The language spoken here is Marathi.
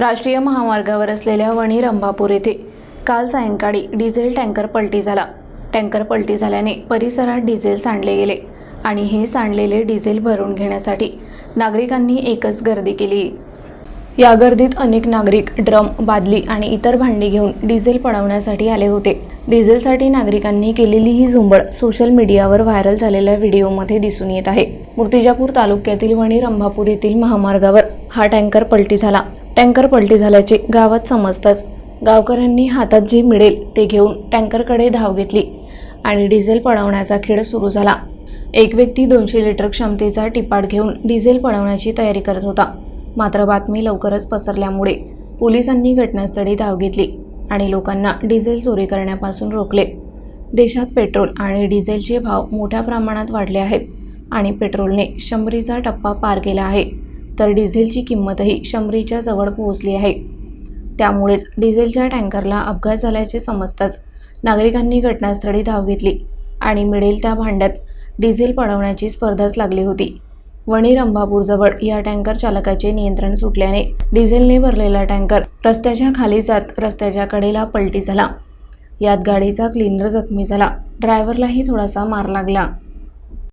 राष्ट्रीय महामार्गावर असलेल्या वणी रंभापूर येथे काल सायंकाळी डिझेल टँकर पलटी झाला. टँकर पलटी झाल्याने परिसरात डिझेल सांडले गेले आणि हे सांडलेले डिझेल भरून घेण्यासाठी नागरिकांनी एकच गर्दी केली. या गर्दीत अनेक नागरिक ड्रम बादली आणि इतर भांडी घेऊन डिझेल पळवण्यासाठी आले होते. डिझेलसाठी नागरिकांनी केलेली ही झुंबड सोशल मीडियावर व्हायरल झालेल्या व्हिडिओमध्ये दिसून येत आहे. मूर्तिजापूर तालुक्यातील वणी रंभापूर येथील महामार्गावर हा टँकर पलटी झाला. टँकर पलटी झाल्याचे गावात समजताच गावकऱ्यांनी हातात जे मिळेल ते घेऊन टँकरकडे धाव घेतली आणि डिझेल पळवण्याचा खेळ सुरू झाला. एक व्यक्ती दोनशे लिटर क्षमतेचा टिपाट घेऊन डिझेल पळवण्याची तयारी करत होता. मात्र बातमी लवकरच पसरल्यामुळे पोलिसांनी घटनास्थळी धाव घेतली आणि लोकांना डिझेल चोरी करण्यापासून रोखले. देशात पेट्रोल आणि डिझेलचे भाव मोठ्या प्रमाणात वाढले आहेत आणि पेट्रोलने शंभरीचा टप्पा पार केला आहे. तर डिझेलची किंमतही शंभरीच्या जवळ पोहोचली आहे. त्यामुळेच डिझेलच्या टँकरला अपघात झाल्याचे समजताच नागरिकांनी घटनास्थळी धाव घेतली आणि मिळेल त्या भांड्यात डिझेल पळवण्याची स्पर्धाच लागली होती. वणी रंभापूरजवळ या टँकर चालकाचे नियंत्रण सुटल्याने डिझेलने भरलेला टँकर रस्त्याच्या खाली जात रस्त्याच्या कडेला पलटी झाला. यात गाडीचा क्लिनर जखमी झाला. ड्रायव्हरलाही थोडासा मार लागला.